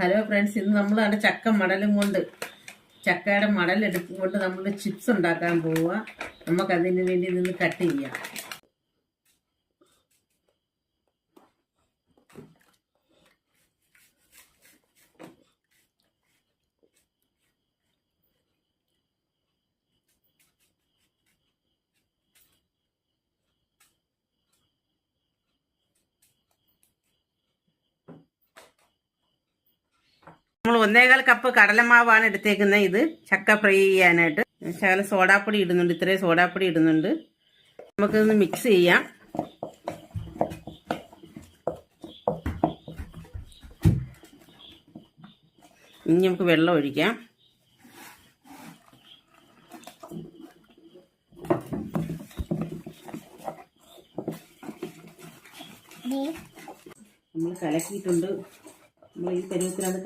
Hello friends ഇന്ന് നമ്മൾ അവിടെ ചക്ക മടലും കൊണ്ട്. ചക്കയുടെ മടലെടുത്തുകൊണ്ട് നമ്മൾ ചിപ്സ് ഉണ്ടാക്കാൻ പോവുക നമുക്കതിന് വേണ്ടി നിന്ന് കട്ട് ചെയ്യാം. നമ്മൾ ഒന്നേകാൽ കപ്പ് കടലമാവാണ് എടുത്തേക്കുന്നത്. ഇത് ചക്ക ഫ്രൈ ചെയ്യാനായിട്ട്. ശകലം സോഡാപ്പൊടി ഇടുന്നുണ്ട്. ഇത്രയും സോഡാപ്പൊടി ഇടുന്നുണ്ട്. നമുക്കിതൊന്ന് മിക്സ് ചെയ്യാം. ഇനി നമുക്ക് വെള്ളം ഒഴിക്കാം. നമ്മൾ കലക്കിയിട്ടുണ്ട്. പരുവത്തിലാണ്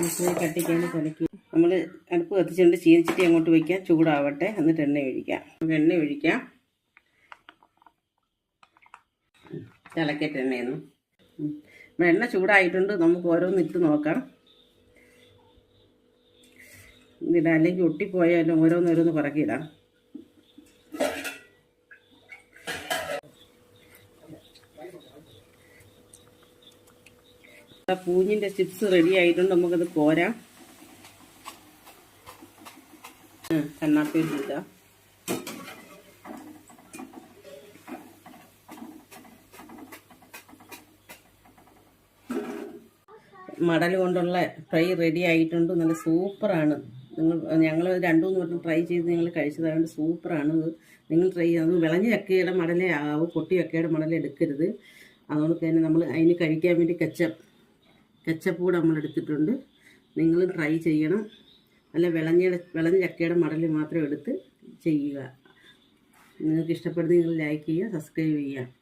മിക്സിയിൽ കട്ടിക്കാണ് കലക്കി. നമ്മൾ അടുപ്പ് കത്തിച്ചുകൊണ്ട് ചീനിച്ചിട്ട് അങ്ങോട്ട് വയ്ക്കാം. ചൂടാവട്ടെ. എന്നിട്ട് എണ്ണ ഒഴിക്കാം. നമുക്ക് എണ്ണ ഒഴിക്കാം. തിളക്കട്ടെ എണ്ണയൊന്നും. എണ്ണ ചൂടായിട്ടുണ്ട്. നമുക്ക് ഓരോന്ന് ഇട്ട് നോക്കാം. ഇതിടാം അല്ലെങ്കിൽ ഒട്ടിപ്പോയാലും ഓരോന്നോരോന്ന് പറക്കിയിടാം പൂഞ്ഞിന്റെ ചിപ്സ് റെഡി ആയിട്ടുണ്ട് നമുക്കത് കോരാം. കണ്ണാപ്പി ഇടാം മടൽ കൊണ്ടുള്ള ഫ്രൈ റെഡി ആയിട്ടുണ്ട്. നല്ല സൂപ്പറാണ്. നിങ്ങൾ ഞങ്ങൾ രണ്ടു മൂന്ന് വട്ടം ട്രൈ ചെയ്ത് നിങ്ങൾ കഴിച്ചതായതുകൊണ്ട് സൂപ്പറാണ് നിങ്ങൾ ട്രൈ ചെയ്ത് വിളഞ്ഞ ചക്കയുടെ മടലേ ആവും പൊട്ടി ചക്കയുടെ മടലേ എടുക്കരുത്. അതുകൊണ്ട് തന്നെ നമ്മൾ അതിന് കഴിക്കാൻ വേണ്ടി കെച്ചപ്പ് കെച്ചപ്പ് നമ്മൾ എടുത്തിട്ടുണ്ട്. നിങ്ങൾ ട്രൈ ചെയ്യണം. അല്ല വിളഞ്ഞ വിളഞ്ഞ ചക്കയുടെ മടൽ മാത്രം എടുത്ത് ചെയ്യുക. നിങ്ങൾക്ക് ഇഷ്ടപ്പെടുന്ന നിങ്ങൾ ലൈക്ക് ചെയ്യുക സബ്സ്ക്രൈബ് ചെയ്യുക.